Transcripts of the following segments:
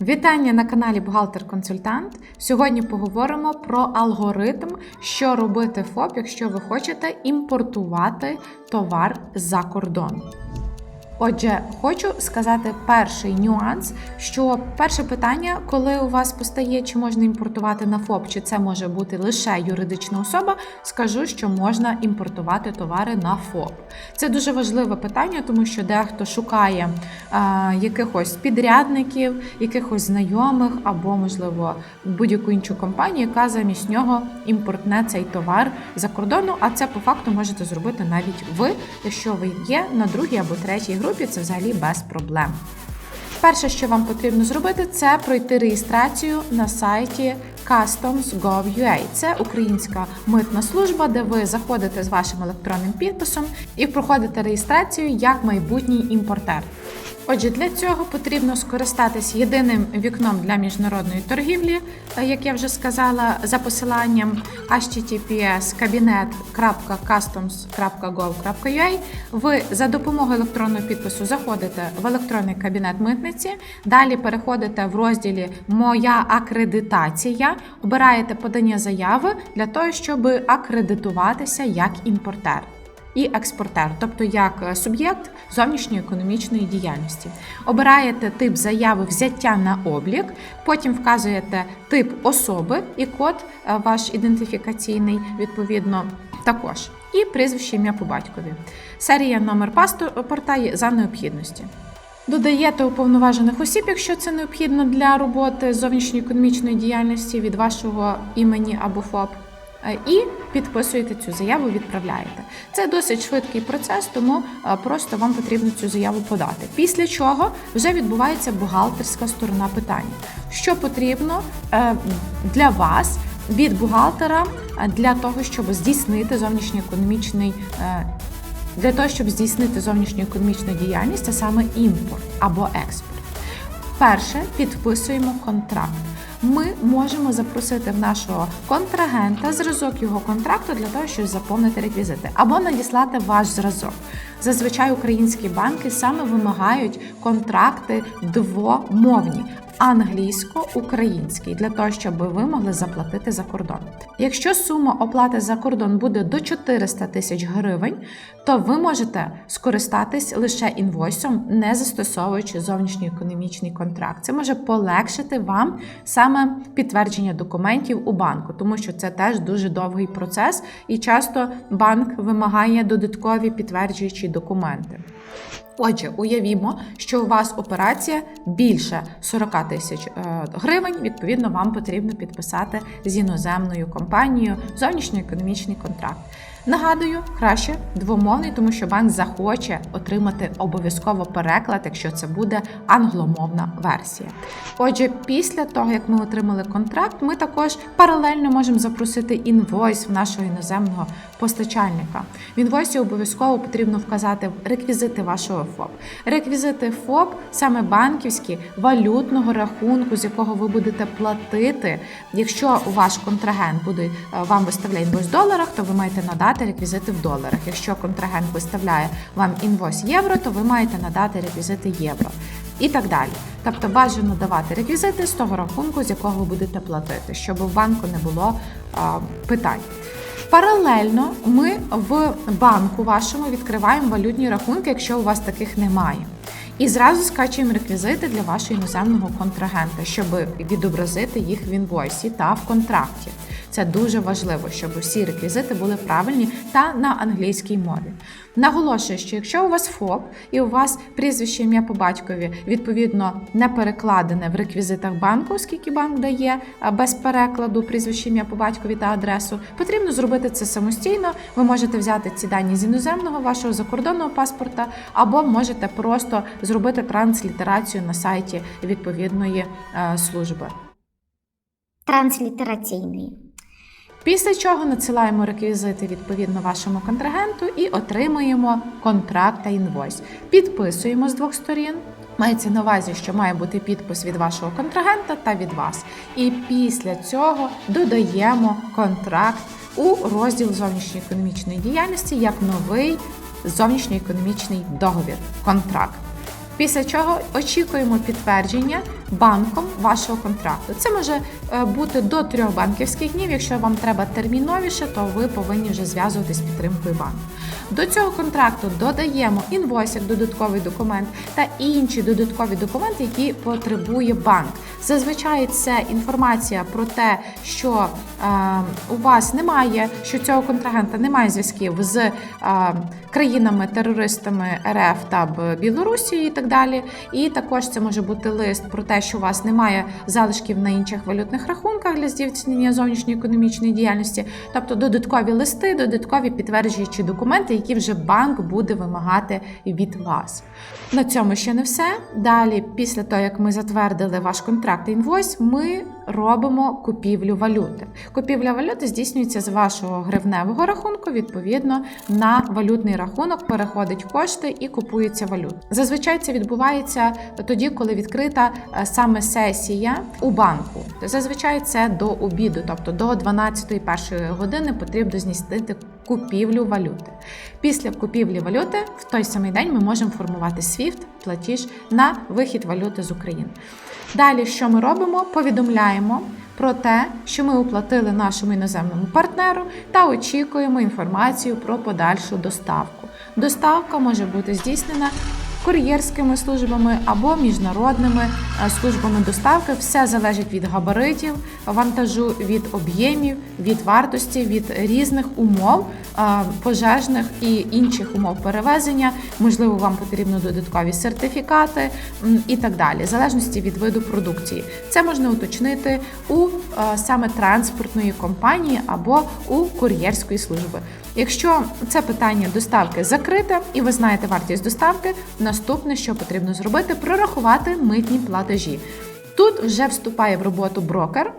Вітання на каналі Бухгалтер-консультант. Сьогодні поговоримо про алгоритм, що робити ФОП, якщо ви хочете імпортувати товар за кордон. Отже, хочу сказати перший нюанс, що перше питання, коли у вас постає, чи можна імпортувати на ФОП, чи це може бути лише юридична особа, скажу, що можна імпортувати товари на ФОП. Це дуже важливе питання, тому що дехто шукає а, якихось підрядників, якихось знайомих або, можливо, будь-яку іншу компанію, яка замість нього імпортне цей товар за кордону. А це по факту можете зробити навіть ви, якщо ви є на другій або третій групі, це взагалі без проблем. Перше, що вам потрібно зробити, це пройти реєстрацію на сайті customs.gov.ua. Це українська митна служба, де ви заходите з вашим електронним підписом і проходите реєстрацію як майбутній імпортер. Отже, для цього потрібно скористатись єдиним вікном для міжнародної торгівлі, е, як я вже сказала, за посиланням https cabinet.customs.gov.ua. Ви за допомогою електронного підпису заходите в електронний кабінет митниці. Далі переходите в розділі Моя акредитація, обираєте подання заяви для того, щоб акредитуватися як імпортер і експортер, тобто як е, суб'єкт зовнішньої економічної діяльності. Обираєте тип заяви взяття на облік, потім вказуєте тип особи і код е, ваш ідентифікаційний, відповідно, також. І прізвище ім'я по батькові. Серія номер паспорта є за необхідності. Додаєте уповноважених осіб, якщо це необхідно для роботи зовнішньої економічної діяльності від вашого імені або ФОП. Е, І підписуєте цю заяву, відправляєте. Це досить швидкий процес, тому е, просто вам потрібно цю заяву подати. Після чого вже відбувається бухгалтерська сторона питання. Що потрібно е, для вас від бухгалтера для того, щоб здійснити зовнішньоекономічний для того, щоб здійснити зовнішню економічну діяльність, а саме імпорт або експорт. Перше підписуємо контракт. Ми можемо запросити в нашого контрагента зразок його контракту для того, щоб заповнити реквізити, або надіслати ваш зразок. Зазвичай українські банки саме вимагають контракти двомовні. Англійсько-український для того, щоб ви могли заплатити за кордон. Якщо сума оплати за кордон буде до 400 тисяч гривень, то ви можете скористатись лише інвойсом, не застосовуючи зовнішньоекономічний контракт. Це може полегшити вам саме підтвердження документів у банку, тому що це теж дуже довгий процес, і часто банк вимагає додаткові підтверджуючі документи. Отже, уявімо, що у вас операція більше 40 тисяч е, гривень. Відповідно, вам потрібно підписати з іноземною компанією зовнішньоекономічний контракт. Нагадую, краще двомовний, тому що банк захоче отримати обов'язково переклад, якщо це буде англомовна версія. Отже, після того, як ми отримали контракт, ми також паралельно можемо запросити інвойс в нашого іноземного постачальника. В інвойсі обов'язково потрібно вказати реквізити вашого ФОП. Реквізити ФОП саме банківські, валютного рахунку, з якого ви будете платити. Якщо ваш контрагент буде е, вам виставляє інвойс в доларах, то ви маєте надати реквізити в доларах. Якщо контрагент виставляє вам інвойс євро, то ви маєте надати реквізити євро. І так далі. Тобто бажано давати реквізити з того рахунку, з якого ви будете платити, щоб в банку не було а, питань. Паралельно ми в банку вашому відкриваємо валютні рахунки, якщо у вас таких немає. І зразу скачуємо реквізити для вашого іноземного контрагента, щоб відобразити їх в інвойсі та в контракті. Це дуже важливо, щоб усі реквізити були правильні та на англійській мові. Наголошую, що якщо у вас ФОП і у вас прізвище ім'я по батькові відповідно не перекладене в реквізитах банку, оскільки банк дає без перекладу прізвище ім'я по батькові та адресу, потрібно зробити це самостійно. Ви можете взяти ці дані з іноземного вашого закордонного паспорта, або можете просто зробити транслітерацію на сайті відповідної е, служби. транслітераційний. Після чого надсилаємо реквізити відповідно вашому контрагенту і отримуємо контракт та інвойс. Підписуємо з двох сторін. Мається на увазі, що має бути підпис від вашого контрагента та від вас. І після цього додаємо контракт у розділ зовнішньоекономічної діяльності як новий зовнішньоекономічний договір контракт. Після чого очікуємо підтвердження банком вашого контракту. Це може е, бути до трьох банківських днів. Якщо вам треба терміновіше, то ви повинні вже зв'язуватись з підтримкою банку. До цього контракту додаємо інвойс як додатковий документ та інші додаткові документи, які потребує банк. Зазвичай це інформація про те, що е, у вас немає, що цього контрагента немає зв'язків з е, країнами-терористами РФ та Білорусі і так далі. І також це може бути лист про те, що у вас немає залишків на інших валютних рахунках для здійснення зовнішньої економічної діяльності, тобто додаткові листи, додаткові підтверджуючі документи, які вже банк буде вимагати від вас. На цьому ще не все. Далі, після того, як ми затвердили ваш контракт інвойс, ми робимо купівлю валюти. Купівля валюти здійснюється з вашого гривневого рахунку, відповідно, на валютний рахунок переходить кошти і купується валюта. Зазвичай це відбувається тоді, коли відкрита е, саме сесія у банку. Зазвичай це до обіду, тобто до 12-1 години потрібно здійснити купівлю валюти. Після купівлі валюти в той самий день ми можемо формувати SWIFT платіж на вихід валюти з України. Далі, що ми робимо? Повідомляємо про те, що ми оплатили нашому іноземному партнеру та очікуємо інформацію про подальшу доставку. Доставка може бути здійснена кур'єрськими службами або міжнародними е, службами доставки. Все залежить від габаритів вантажу, від об'ємів, від вартості, від різних умов е, пожежних і інших умов перевезення. Можливо, вам потрібно додаткові сертифікати і так далі, в залежності від виду продукції. Це можна уточнити у е, саме транспортної компанії або у кур'єрської служби. Якщо це питання доставки закрите і ви знаєте вартість доставки, наступне, що потрібно зробити, прорахувати митні платежі. Тут вже вступає в роботу брокер.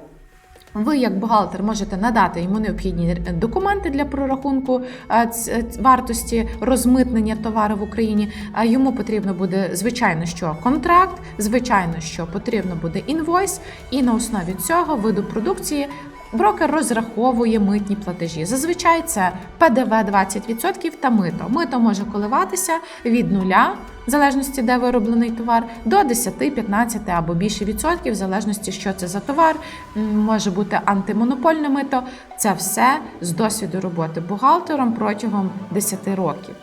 Ви, як бухгалтер, можете надати йому необхідні документи для прорахунку е, ц- вартості розмитнення товару в Україні. Йому потрібно буде, звичайно, що контракт, звичайно, що потрібно буде інвойс, і на основі цього виду продукції брокер розраховує митні платежі. Зазвичай це ПДВ 20% та мито. Мито може коливатися від нуля. В залежності, де вироблений товар, до 10, 15 або більше відсотків, в залежності, що це за товар, може бути антимонопольне мито. Це все з досвіду роботи бухгалтером протягом 10 років.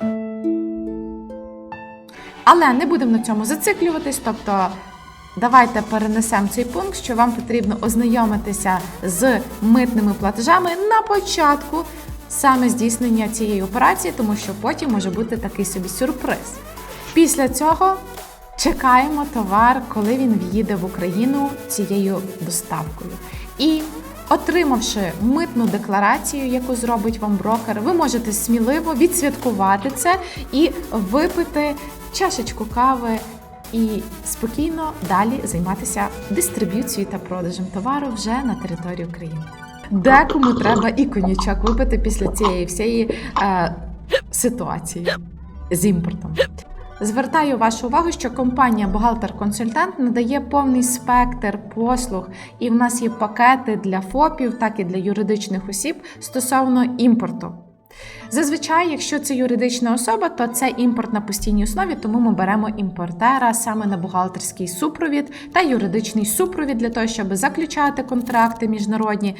Але не будемо на цьому зациклюватись, тобто. Давайте перенесемо цей пункт, що вам потрібно ознайомитися з митними платежами на початку саме здійснення цієї операції, тому що потім може бути такий собі сюрприз. Після цього чекаємо товар, коли він в'їде в Україну цією доставкою. І отримавши митну декларацію, яку зробить вам брокер, ви можете сміливо відсвяткувати це і випити чашечку кави. І спокійно далі займатися дистриб'юцією та продажем товару вже на території України. Декому треба і коньячок випити після цієї всієї е, ситуації з імпортом. Звертаю вашу увагу, що компанія Бухгалтер-консультант надає повний спектр послуг, і в нас є пакети для ФОПів, так і для юридичних осіб стосовно імпорту. Зазвичай, якщо це юридична особа, то це імпорт на постійній основі, тому ми беремо імпортера саме на бухгалтерський супровід та юридичний супровід для того, щоб заключати контракти міжнародні,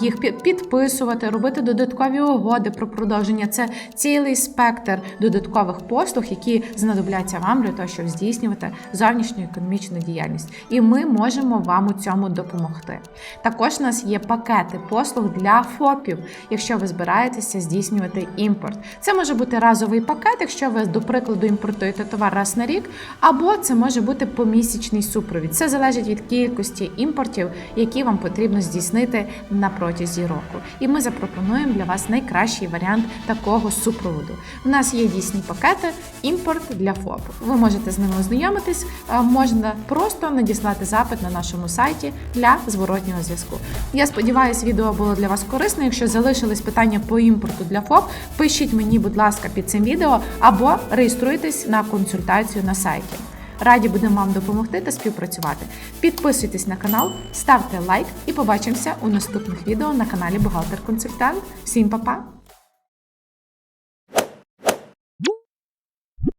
їх підписувати, робити додаткові угоди про продовження. Це цілий спектр додаткових послуг, які знадобляться вам для того, щоб здійснювати зовнішню економічну діяльність. І ми можемо вам у цьому допомогти. Також у нас є пакети послуг для ФОПів, якщо ви збираєтеся здійснювати імпорт. Це може бути разовий пакет, якщо ви, до прикладу, імпортуєте товар раз на рік, або це може бути помісячний супровід. Це залежить від кількості імпортів, які вам потрібно здійснити на протязі року. І ми запропонуємо для вас найкращий варіант такого супроводу. У нас є дійсні пакети імпорт для ФОП. Ви можете з ними ознайомитись, можна просто надіслати запит на нашому сайті для зворотнього зв'язку. Я сподіваюся, відео було для вас корисно. Якщо залишились питання по імпорту для ФОП, пишіть мені, будь ласка, під цим відео або реєструйтесь на консультацію на сайті. Раді будемо вам допомогти та співпрацювати. Підписуйтесь на канал, ставте лайк і побачимося у наступних відео на каналі Бухгалтер Консультант. Всім па-па!